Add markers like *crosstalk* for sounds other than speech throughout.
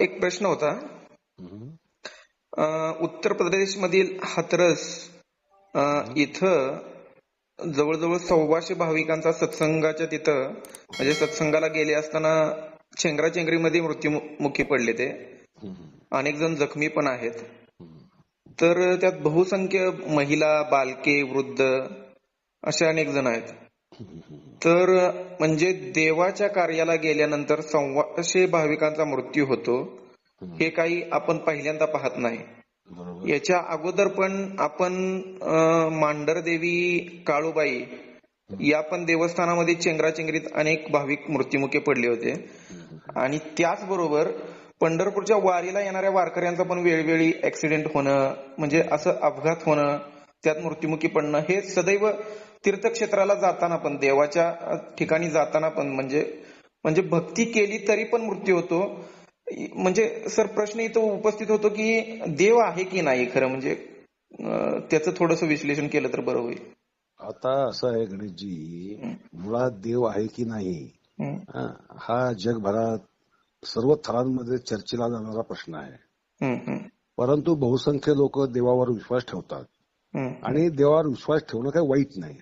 एक प्रश्न होता उत्तर प्रदेश मधील हाथरस अं, इथं जवळजवळ सव्वाशे भाविकांचा सत्संगाच्या तिथं म्हणजे सत्संगाला गेले असताना चेंगराचेंगरीमध्ये मृत्युमुखी पडले ते. अनेक जण जखमी पण आहेत. तर त्यात बहुसंख्य महिला बालके वृद्ध असे अनेक जण आहेत. तर म्हणजे देवाच्या कार्याला गेल्यानंतर सव्वाशे भाविकांचा मृत्यू होतो. हे काही आपण पहिल्यांदा पाहत नाही. याच्या अगोदर पण आपण मांढरदेवी काळूबाई या पण देवस्थानामध्ये चेंगराचेंगरीत अनेक भाविक मृत्युमुखी पडले होते. आणि त्याचबरोबर पंढरपूरच्या वारीला येणाऱ्या वारकऱ्यांचा पण वेळोवेळी ऍक्सिडेंट होणं म्हणजे असं अपघात होणं त्यात मृत्युमुखी पडणं हे सदैव तीर्थक्षेत्राला जाताना पण देवाच्या ठिकाणी जाताना पण म्हणजे म्हणजे भक्ती केली तरी पण मृत्यू होतो. म्हणजे सर प्रश्न इथं उपस्थित होतो की देव आहे की नाही खरं? म्हणजे त्याचं थोडस विश्लेषण केलं तर बरं होईल. आता असं आहे गणेशजी मुळात देव आहे की नाही? हं, जगभरात सर्व थरांमध्ये चर्चेला जाणारा प्रश्न आहे. परंतु बहुसंख्य लोक देवावर विश्वास ठेवतात. आणि देवावर विश्वास ठेवणं काही वाईट नाही.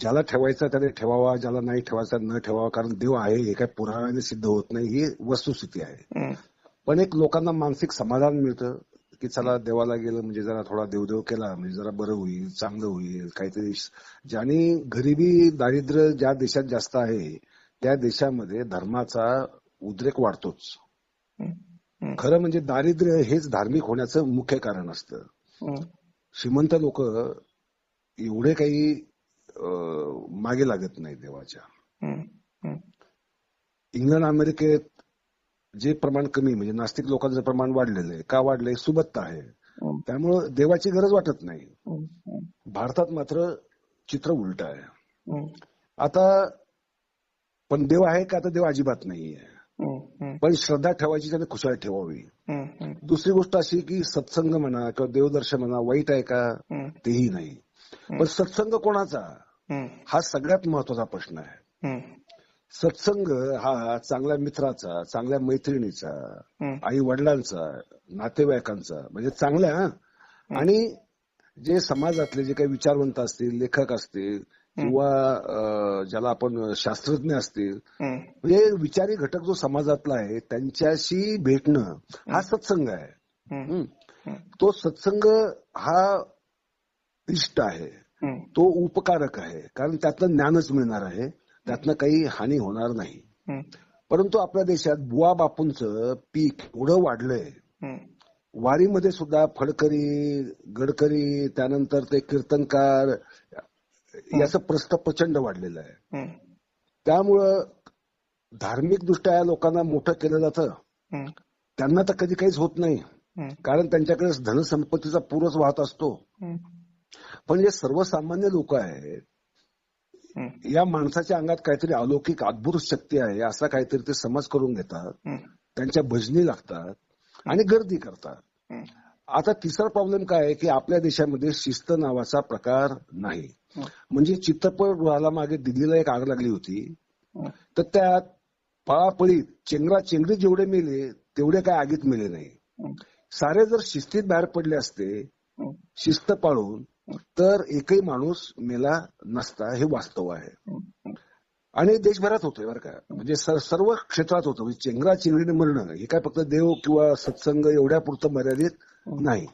ज्याला ठेवायचा त्याने ठेवावा ज्याला नाही ठेवायचा न ठेवावा कारण देव आहे हे काही पुराणाने सिद्ध होत नाही ही वस्तुस्थिती आहे. हं, पण एक लोकांना मानसिक समाधान मिळतं की चला देवाला गेलं म्हणजे जरा थोडा देवदेव केला म्हणजे जरा बरं होईल चांगलं होईल काहीतरी ज्याने गरिबी दारिद्र्य ज्या देशात जास्त आहे त्या देशामध्ये धर्माचा उद्रेक वाढतोच. खरं म्हणजे दारिद्र्य हेच धार्मिक होण्याचं मुख्य कारण असतं. श्रीमंत लोक एवढे काही मागे लागत नाही देवाच्या. इंग्लंड अमेरिकेत जे प्रमाण कमी म्हणजे नास्तिक लोकांचं प्रमाण वाढलेलं आहे. का वाढलंय? सुबत्ता आहे. त्यामुळं देवाची गरज वाटत नाही. भारतात मात्र चित्र उलट आहे. हं, आता पण देव आहे का? आता देव अजिबात नाहीये. पण श्रद्धा ठेवायची त्याने खुशाल ठेवावी. दुसरी गोष्ट अशी की सत्संग म्हणा किंवा देवदर्शन म्हणा वाईट आहे का? तेही नाही. पण सत्संग कोणाचा? हं, सगळ्यात महत्त्वाचा प्रश्न आहे. सत्संग हा चांगल्या मित्राचा चांगल्या मैत्रिणीचा आई वडिलांचा नातेवाईकांचा म्हणजे चांगल्या हं. आणि जे समाजातले जे काही विचारवंत असतील लेखक असतील किंवा ज्याला आपण शास्त्रज्ञ असतील हं, म्हणजे विचारी घटक जो समाजातला आहे त्यांच्याशी भेटणं हा सत्संग आहे. तो सत्संग हा इष्ट आहे. तो उपकारक आहे. कारण त्यातनं ज्ञानच मिळणार आहे. त्यातनं काही हानी होणार नाही. परंतु आपल्या देशात बुवा बापूंचं पीक एवढं वाढलंय. वारीमध्ये सुद्धा फडकरी गडकरी त्यानंतर ते कीर्तनकार याचं प्रस्त प्रचंड वाढलेलं आहे. हं, त्यामुळं धार्मिक दृष्ट्या या लोकांना मोठं केलं जातं. त्यांना तर कधी काहीच होत नाही. कारण त्यांच्याकडे धनसंपत्तीचा पूरच वाहत असतो. पण जे सर्वसामान्य लोक आहेत हं, या माणसाच्या अंगात काहीतरी अलौकिक अद्भुत शक्ती आहे असा काहीतरी ते समज करून घेतात. त्यांच्या भजनी लागतात. आणि गर्दी करतात. आता तिसरा प्रॉब्लेम काय आहे की आपल्या देशामध्ये शिस्त नावाचा प्रकार नाही. म्हणजे चित्रपटगृहाला मागे दिल्लीला एक आग लागली होती. तर त्यात पळापळीत चेंगरा चेंगरी जेवढे मेले तेवढे काय आगीत मेले नाही. सारे जर शिस्तीत बाहेर पडले असते शिस्त पाळून तर एकही माणूस मेला नसता हे वास्तव आहे. आणि देशभरात होतंय बरं का. म्हणजे सर्व क्षेत्रात होतं. म्हणजे चेंगरा चिंगरीने मरणं. हे काय फक्त देव किंवा सत्संग एवढ्या पुरतं मर्यादित नाही.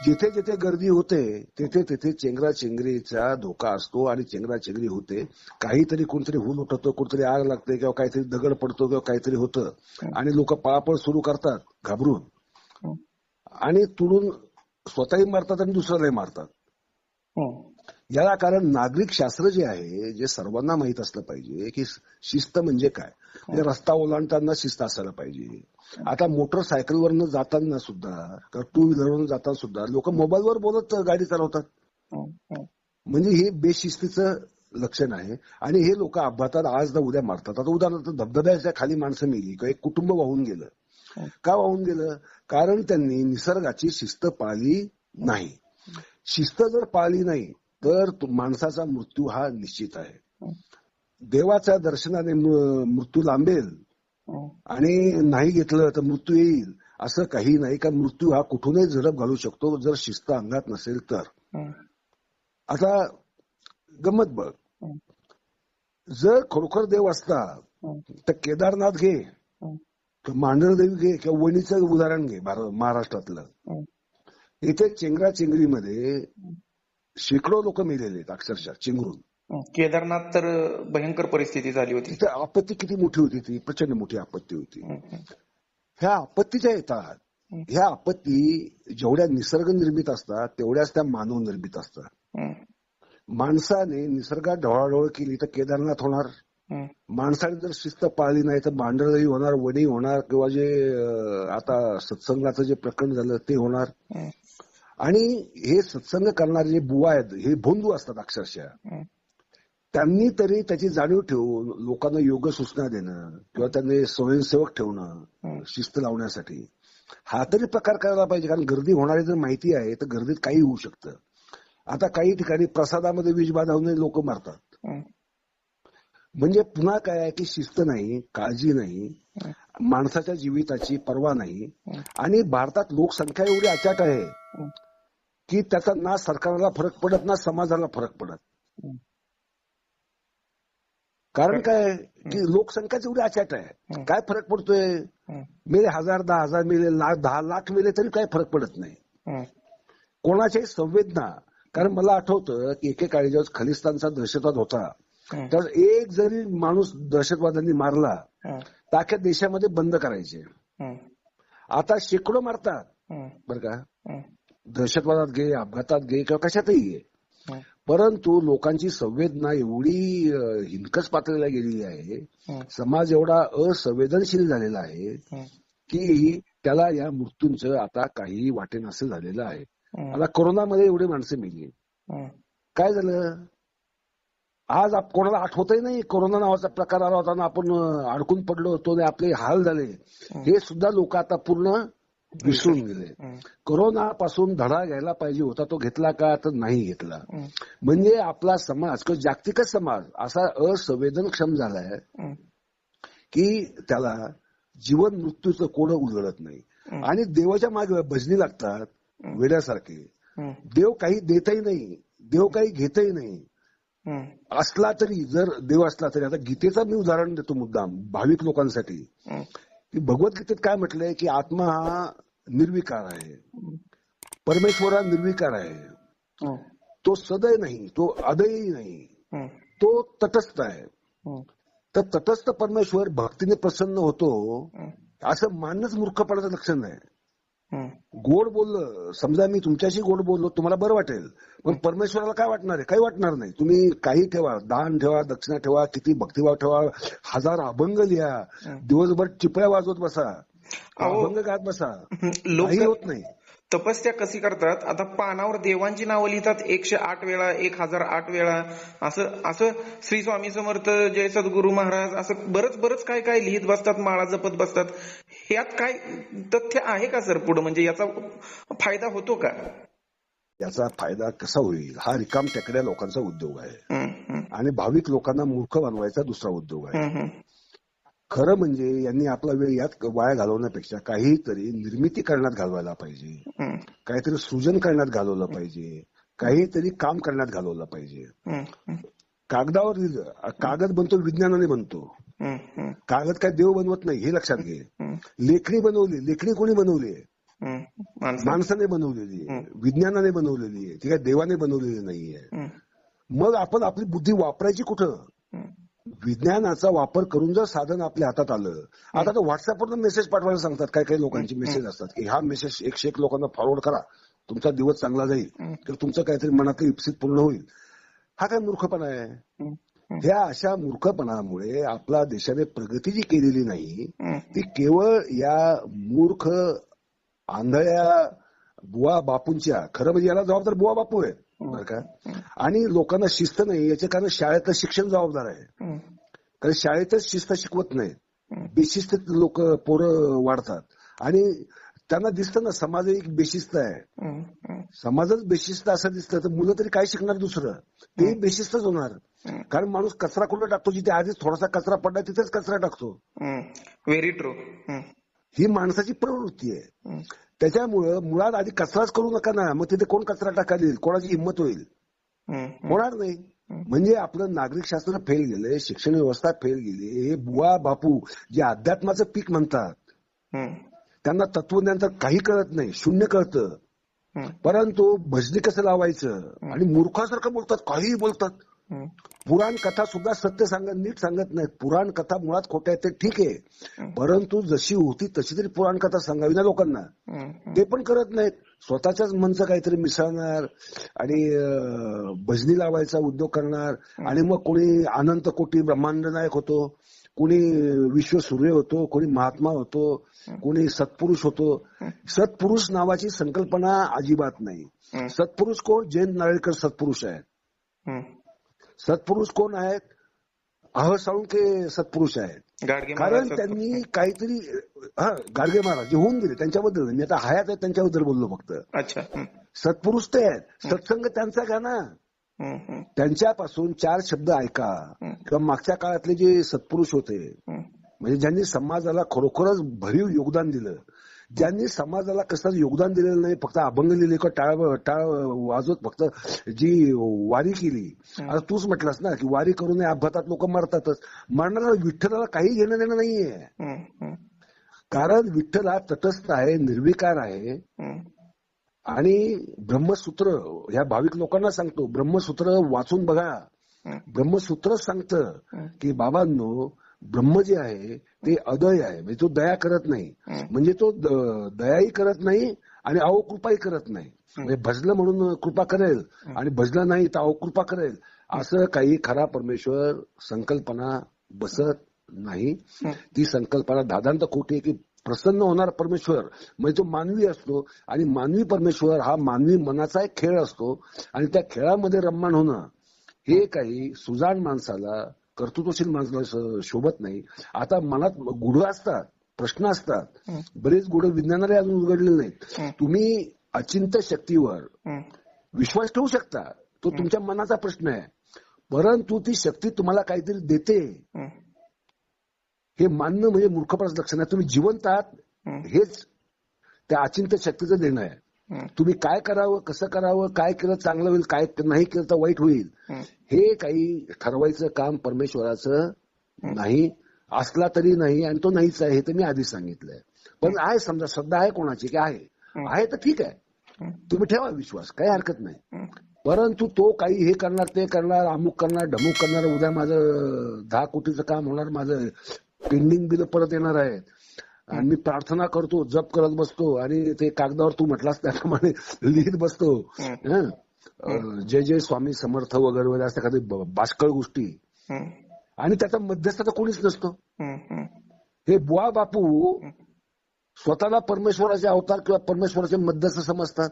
जिथे जिथे गर्दी होते तिथे तिथे चेंगरा चिंगरीचा धोका असतो आणि चेंगरा चिंगरी होते. काहीतरी कोणतरी हुल उठवतं कोणतरी आग लागते किंवा काहीतरी दगड पडतो किंवा काहीतरी होतं. आणि लोक पळापळ सुरू करतात घाबरून. हं, आणि तुडून स्वतःही मारतात आणि दुसऱ्यालाही मारतात. हं, याला कारण नागरिक शास्त्र जे आहे जे सर्वांना माहीत असलं पाहिजे की शिस्त म्हणजे काय? म्हणजे रस्ता ओलांडताना शिस्त असायला पाहिजे. आता मोटरसायकलवरनं जाताना सुद्धा किंवा टू व्हीलरवरून जाताना सुद्धा लोक मोबाईलवर बोलत गाडी चालवतात. हं, हं, म्हणजे हे बेशिस्तीचं लक्षण आहे. आणि हे लोक अपघातात आज ना उद्या मारतात. आता उदाहरणार्थ धबधब्याच्या खाली माणसं मेली किंवा एक कुटुंब वाहून गेलं. का वाहून गेलं? कारण त्यांनी निसर्गाची शिस्त पाळली नाही. शिस्त जर पाळली नाही तर तो माणसाचा मृत्यू हा निश्चित आहे देवाच्या दर्शनाने मृत्यू लांबेल हं. आणि नाही घेतलं तर मृत्यू येईल असं काही नाही का मृत्यू हा कुठूनही झडप घालू शकतो जर शिस्त अंगात नसेल तर हं. आता गंमत बघ हं. जर खरोखर देव असता हं. तर केदारनाथ घे हं. मांढरदेवी घे किंवा वणीचं उदाहरण घे महाराष्ट्रातलं हं. इथे चेंगरा चेंगरीमध्ये शेकडो लोक मेलेले आहेत अक्षरशः चिंगरून. केदारनाथ तर भयंकर परिस्थिती झाली होती तिथे आपत्ती किती मोठी होती ती प्रचंड मोठी आपत्ती होती. ह्या आपत्तीच्या येतात हं. ह्या आपत्ती जेवढ्या निसर्ग निर्मित असतात तेवढ्याच त्या मानव निर्मित असतात. माणसाने निसर्गात ढवळाढवळ केली तर केदारनाथ होणार. माणसाने जर शिस्त पाळली नाही तर मांडरदेवी होणार वणी होणार किंवा जे आता सत्संगाचं जे प्रकरण झालं ते होणार. आणि हे सत्संग करणारे जे बुवा आहेत हे भोंदू असतात अक्षरशः. त्यांनी तरी त्याची जाणीव ठेवून लोकांना योग्य सूचना देणं किंवा त्यांनी स्वयंसेवक ठेवणं. शिस्त लावण्यासाठी हा तरी प्रकार करायला पाहिजे कारण गर्दी होणारी जर माहिती आहे तर गर्दीत काही होऊ शकतं आता काही ठिकाणी प्रसादामध्ये विषबाधा होऊन लोक मारतात. म्हणजे पुन्हा काय आहे की शिस्त नाही काळजी नाही. माणसाच्या जीविताची पर्वा नाही. आणि भारतात लोकसंख्या एवढी अचाट आहे. की त्याचा ना सरकारला फरक पडत ना समाजाला फरक पडत. कारण काय की लोकसंख्याच एवढी अचाट आहे. काय फरक पडतोय. मेले हजार दहा हजार मेले लाख दहा लाख मेले तरी काय फरक पडत नाही. कोणाच्याही संवेदना कारण मला आठवतं की एकेकाळी जेव्हा खलिस्तानचा दहशतवाद होता. तर एक जरी माणूस दहशतवाद्यांनी मारला. तर अख्ख्या देशामध्ये बंद करायचे. आता शेकडो मारतात. बरं का. दहशतवादात घे अपघातात घे किंवा कशातही घे. परंतु लोकांची संवेदना एवढी अं, हिनकस पातळीला गेलेली आहे. समाज एवढा असंवेदनशील झालेला आहे. की त्याला या मृत्यूंचं आता काही वाटेनासं झालेलं आहे. आता कोरोनामध्ये एवढी माणसं मेली हं. काय झालं आज कोणाला आठवतही नाही कोरोना नावाचा प्रकार आला होता ना आपण अडकून पडलो होतो आणि आपले हाल झाले हे सुद्धा लोक आता पूर्ण विसरून गेले. कोरोना पासून धडा घ्यायला पाहिजे होता तो घेतला का तर नाही घेतला. म्हणजे आपला समाज किंवा जागतिकच समाज असा असंवेदनक्षम झालाय. की त्याला जीवन मृत्यूचं कोणं उलगडत नाही. आणि देवाच्या मागे भजनी लागतात. वेड्यासारखे. देव काही देतही नाही देव काही घेतही नाही. असला तरी जर देव असला तरी आता गीतेचं मी उदाहरण देतो मुद्दाम भाविक लोकांसाठी. की भगवद्गीतेत काय म्हटलंय की आत्मा हा निर्विकार आहे परमेश्वर हा निर्विकार आहे हं. तो सदय नाही तो अदयही नाही हं. तो तटस्थ आहे हं. तर तटस्थ परमेश्वर भक्तीने प्रसन्न होतो. असं मानणंच मूर्खपणाचं लक्षण आहे. गोड बोललं समजा मी तुमच्याशी गोड बोललो तुम्हाला बरं वाटेल पण परमेश्वराला काय वाटणार आहे काही वाटणार नाही तुम्ही काही ठेवा दान ठेवा दक्षिणा ठेवा किती भक्तिभाव ठेवा हजार अभंग लिहा. दिवसभर टिपळ्या वाजवत बसा. अभंग गात बसा. *laughs* लोक होत नाही. तपस्या कशी करतात? आता पानावर देवांची नावं लिहितात एकशे आठ वेळा एक हजार आठ वेळा. असं असं श्री स्वामी समर्थ जय सद्गुरू महाराज असं बरंच बरंच काय काय लिहित बसतात माळा जपत बसतात. ह्यात काय तथ्य आहे का सर पुढे? म्हणजे याचा फायदा होतो का? याचा फायदा कसा होईल? हा रिकाम टेकड्या लोकांचा उद्योग आहे. आणि भाविक लोकांना मूर्ख बनवायचा दुसरा उद्योग आहे. खरं म्हणजे यांनी आपला वेळ यात वाया घालवण्यापेक्षा काहीतरी निर्मिती करण्यात घालवायला पाहिजे. काहीतरी सृजन करण्यात घालवलं पाहिजे. काहीतरी काम करण्यात घालवलं पाहिजे. कागदावर कागद बनतो विज्ञानाने बनतो. कागद काय देव बनवत नाही हे लक्षात घे. लेखणी बनवली लेखणी कोणी बनवली? माणसाने बनवलेली आहे. विज्ञानाने बनवलेली आहे. ती काय देवाने बनवलेली नाहीये. मग आपण आपली बुद्धी वापरायची कुठं? विज्ञानाचा वापर करून जर साधन आपल्या हातात आलं आता तर व्हॉट्सअपवर मेसेज पाठवायला सांगतात. काही काही लोकांचे मेसेज असतात की हा मेसेज एकशे एक लोकांना फॉरवर्ड करा. तुमचा दिवस चांगला जाईल. किंवा तुमचं काहीतरी मनातलं इप्सित पूर्ण होईल. हा काय मूर्खपणा आहे? ह्या अशा मूर्खपणामुळे आपला देशाने प्रगती जी केलेली नाही ती केवळ या मूर्ख आंधळ्या बुवा बापूंच्या खरं म्हणजे याला जबाबदार बुवा बापू आहे बरं का? आणि लोकांना शिस्त नाही याचे कारण शाळेतलं शिक्षण जबाबदार आहे. कारण शाळेतच शिस्त शिकवत नाही. बेशिस्त लोक पोरं वाढतात. आणि त्यांना दिसतं ना समाज एक बेशिस्त आहे. समाजच बेशिस्त असं दिसतं तर मुलं तरी काय शिकणार दुसरं? ते बेशिस्तच होणार. कारण माणूस कचरा कुठे टाकतो? जिथे आधीच थोडासा कचरा पडला तिथेच कचरा टाकतो. व्हेरी ट्रू ही माणसाची प्रवृत्ती आहे. त्याच्यामुळं मुळात आधी कचराच करू नका ना. मग तिथे कोण कचरा टाकायला येईल? कोणाची हिंमत होईल? होणार नाही. म्हणजे आपलं नागरिक शास्त्र फेल गेलंय शिक्षण व्यवस्था फेल गेली हे बुवा बापू जे अध्यात्माचं पीक म्हणतात त्यांना तत्वज्ञान तर काही कळत नाही शून्य कळतं. परंतु भजनी कसं लावायचं? आणि मूर्खासारखं बोलतात काहीही बोलतात. पुराण कथा सुद्धा सत्य सांगत नीट सांगत नाहीत. पुराण कथा मुळात खोट्या आहेत ते ठीक आहे. परंतु जशी होती तशी तरी पुराण कथा सांगावी ना लोकांना. ते पण करत नाहीत. स्वतःच्याच मनचं काहीतरी मिसळणार आणि भजनी लावायचा उद्योग करणार. आणि मग कोणी अनंत कोटी ब्रह्मांड नायक होतो कोणी विश्वसूर्य होतो कोणी महात्मा होतो कोणी सत्पुरुष होतो. सत्पुरुष नावाची संकल्पना अजिबात नाही. सत्पुरुष कोण? जयंत नारळकर सत्पुरुष आहेत. सत्पुरुष कोण आहेत अह साळुंके सत्पुरुष आहेत कारण त्यांनी काहीतरी हा गाडगे महाराज जे होऊन गेले त्यांच्याबद्दल. मी आता हयात आहेत त्यांच्याबद्दल बोललो फक्त अच्छा. सत्पुरुष ते आहेत सत्संग त्यांचा घ्या ना त्यांच्यापासून चार शब्द ऐका. किंवा मागच्या काळातले जे सत्पुरुष होते. म्हणजे ज्यांनी समाजाला खरोखरच भरीव योगदान दिलं ज्यांनी समाजाला कसं योगदान दिलेलं नाही फक्त अभंग लिहिले का टाळ टाळ वाजवत फक्त जी वारी केली. आता तूच म्हटलास ना की वारी करू नये अपघातात लोक मरतातच. मरणारा विठ्ठलाला काही घेणं देणं नाहीये. कारण विठ्ठल हा तटस्थ आहे निर्विकार आहे. आणि ब्रह्मसूत्र ह्या भाविक लोकांना सांगतो ब्रह्मसूत्र वाचून बघा. हम्म. ब्रह्मसूत्रच सांगतं. की बाबांनो ब्रह्म जे आहे ते अदय आहे. म्हणजे तो दया करत नाही. म्हणजे तो दयाही करत नाही आणि अवकृपाही करत नाही. म्हणजे भजलं म्हणून कृपा करेल आणि भजलं नाही तर अवकृपा करेल. असं काही खरा परमेश्वर संकल्पना बसत नाही. ती संकल्पना दादांत खोटी आहे की प्रसन्न होणार परमेश्वर. म्हणजे तो मानवी असतो आणि मानवी परमेश्वर हा मानवी मनाचा एक खेळ असतो आणि त्या खेळामध्ये रममाण होणं हे. काही सुजाण माणसाला कर्तृत्वशील माणसाला शोभत नाही. आता मनात गुढ असतात प्रश्न असतात. बरेच गुढ विज्ञानाला अजून उघडलेले नाहीत. तुम्ही अचिंत्य शक्तीवर विश्वास ठेवू शकता. तो तुमच्या मनाचा प्रश्न आहे. परंतु ती शक्ती तुम्हाला काहीतरी देते. हे. मानणं म्हणजे मूर्खपणाचं लक्षण आहे. तुम्ही जिवंत आहात. हेच त्या अचिंत्य शक्तीचं देणं आहे. तुम्ही काय करावं कसं करावं काय केलं चांगलं होईल काय नाही केलं तर वाईट होईल. हे. काही ठरवायचं काम परमेश्वराचं नाही असला तरी नाही आणि तो नाहीच आहे हे तर मी आधीच सांगितलंय. पण आहे समजा श्रद्धा आहे कोणाची की आहे? आहे तर ठीक आहे. तुम्ही ठेवा विश्वास काही हरकत नाही. परंतु तो काही हे करणार ते करणार अमुक करणार ढमुक करणार उद्या माझं दहा कोटीचं काम होणार माझं पेंडिंग बिल परत येणार आहे आणि मी प्रार्थना करतो जप करत बसतो आणि ते कागदावर तू म्हटलास त्याप्रमाणे लिहित बसतो. हं? जय जय स्वामी समर्थ वगैरे वगैरे असं एखादी बाष्कळ गोष्टी. आणि त्याचा मध्यस्थ तर कोणीच नसतो. हे बुवा बापू स्वतःला परमेश्वराचे अवतार किंवा परमेश्वराचे मध्यस्थ समजतात.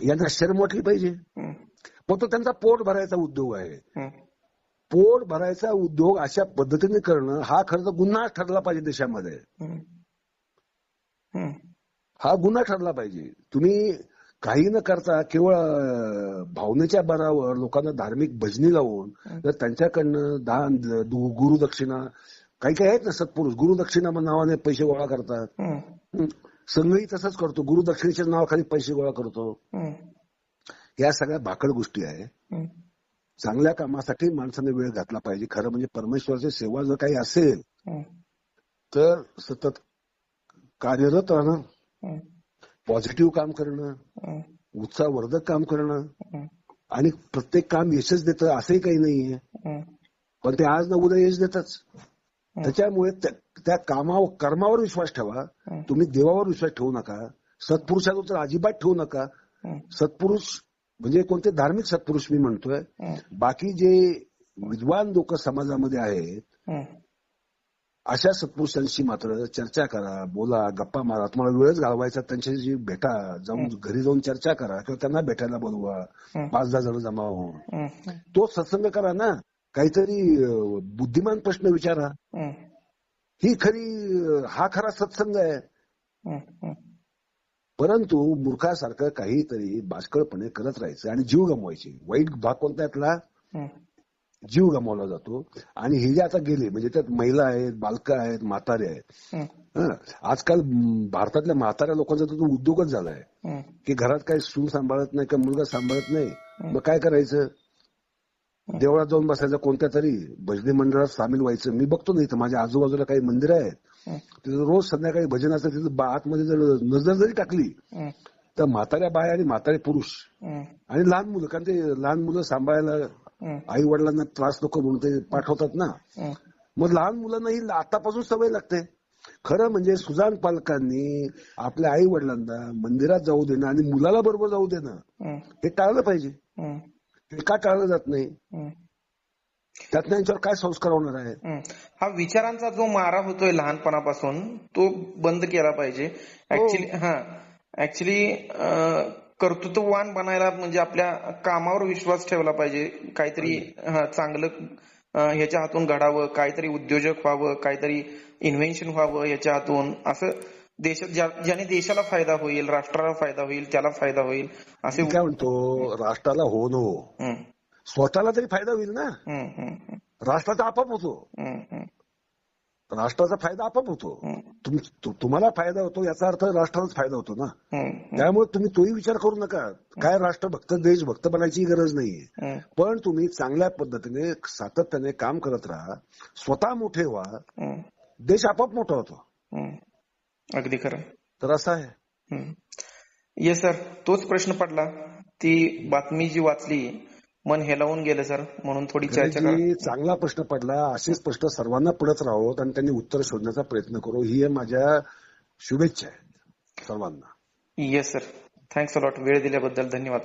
यांना शर्म वाटली पाहिजे. पण तो त्यांचा पोट भरायचा उद्योग आहे. पोट भरायचा उद्योग अशा पद्धतीने करणं हा खरं तर गुन्हा ठरला पाहिजे देशामध्ये. हा गुन्हा ठरला पाहिजे. तुम्ही काही न करता केवळ भावनेच्या बरावर लोकांना धार्मिक भजनी लावून जर त्यांच्याकडनं दान गुरुदक्षिणा काही काही आहेत ना सत्पुरुष गुरुदक्षिणा नावाने पैसे गोळा करतात. संघही तसंच करतो. गुरुदक्षिणेच्या नावाखाली पैसे गोळा करतो. या सगळ्या भाकड गोष्टी आहे. हम्म. चांगल्या कामासाठी माणसाने वेळ घातला पाहिजे खरं म्हणजे परमेश्वराची सेवा जर काही असेल. तर सतत कार्यरत राहणं. पॉझिटिव्ह काम करणं. उत्साहवर्धक काम करणं. आणि प्रत्येक काम यशच देतं असंही काही नाहीये. पण ते आज न उद्या यश देतच त्याच्यामुळे त्या- कामावर कर्मावर विश्वास ठेवा. तुम्ही देवावर विश्वास ठेवू नका सत्पुरुषावर तर अजिबात ठेवू नका. सत्पुरुष म्हणजे कोणते धार्मिक सत्पुरुष मी म्हणतोय. बाकी जे विद्वान लोक समाजामध्ये आहेत. अशा सत्पुरुषांशी मात्र चर्चा करा बोला गप्पा मारा तुम्हाला वेळच घालवायचा त्यांच्याशी भेटा जाऊन घरी जाऊन चर्चा करा किंवा त्यांना भेटायला बोलवा. पाच दहा जण जमा होऊन. तो सत्संग करा ना काहीतरी बुद्धिमान प्रश्न विचारा. ही खरी हा खरा सत्संग आहे. परंतु मूर्खासारखं काहीतरी बाष्कळपणे करत राहायचं आणि जीव गमवायचे. वाईट भाग कोणता यातला. जीव गमावला जातो. आणि हे जे आता गेले म्हणजे त्यात महिला आहेत बालकं आहेत म्हातारे आहेत. आजकाल भारतातल्या म्हाताऱ्या लोकांचा तर तो उद्योगच झालाय हं, की घरात काही सून सांभाळत नाही का मुलगा सांभाळत नाही मग काय करायचं? देवळात जाऊन बसायचं कोणत्या तरी भजनी मंडळात सामील व्हायचं. मी बघतो ना इथं माझ्या आजूबाजूला काही मंदिर आहेत. तिथं रोज संध्याकाळी भजन असतं तिथं आतमध्ये जर नजर जरी टाकली तर म्हाताऱ्या बाया आणि म्हातारे पुरुष आणि लहान मुलं कारण ते लहान मुलं सांभाळायला आई वडिलांना त्रास नको म्हणून ते पाठवतात ना. मग लहान मुलांना ही आतापासून सवय लागते. खरं म्हणजे सुजान पालकांनी आपल्या आई वडिलांना मंदिरात जाऊ देणं आणि मुलाला बरोबर जाऊ देणं हं, टाळलं पाहिजे. हं, का टाळलं जात नाही. त्यातनं यांच्यावर काय संस्कार होणार आहे हं. हा विचारांचा जो मारा होतोय लहानपणापासून तो बंद केला पाहिजे. ऍक्च्युली हा. ऍक्च्युली कर्तृत्ववान बनायला म्हणजे आपल्या कामावर विश्वास ठेवला पाहिजे. काहीतरी हा, चांगलं अं, ह्याच्या हातून घडावं काहीतरी उद्योजक व्हावं काहीतरी इन्व्हेन्शन व्हावं याच्या हातून. असं ज्या- ज्याने देशाला फायदा होईल राष्ट्राला फायदा होईल त्याला फायदा होईल असे मी काय म्हणतो राष्ट्राला हो नो हं, स्वतःला तरी फायदा होईल ना. राष्ट्राचा आपाप होतो. राष्ट्राचा फायदा आपाप होतो. तुम्हाला फायदा होतो याचा अर्थ राष्ट्रालाच फायदा होतो ना. त्यामुळे तुम्ही तोही विचार करू नका. काय राष्ट्रभक्त देशभक्त बनायची गरज नाहीये. हं, पण तुम्ही चांगल्या पद्धतीने सातत्याने काम करत राहा. स्वतः मोठे व्हा. देश आपाप मोठा होतो. अगदी खरं. तर असं आहे. येस सर तोच प्रश्न पडला. ती बातमी जी वाचली मन हेलावून गेलं सर. म्हणून थोडी चर्चा चांगला प्रश्न पडला. असेच प्रश्न सर्वांना पडत राहोत आणि त्यांनी उत्तर शोधण्याचा प्रयत्न करू. ही माझ्या शुभेच्छा आहेत सर्वांना. येस सर थँक्स अलॉट वेळ दिल्याबद्दल धन्यवाद.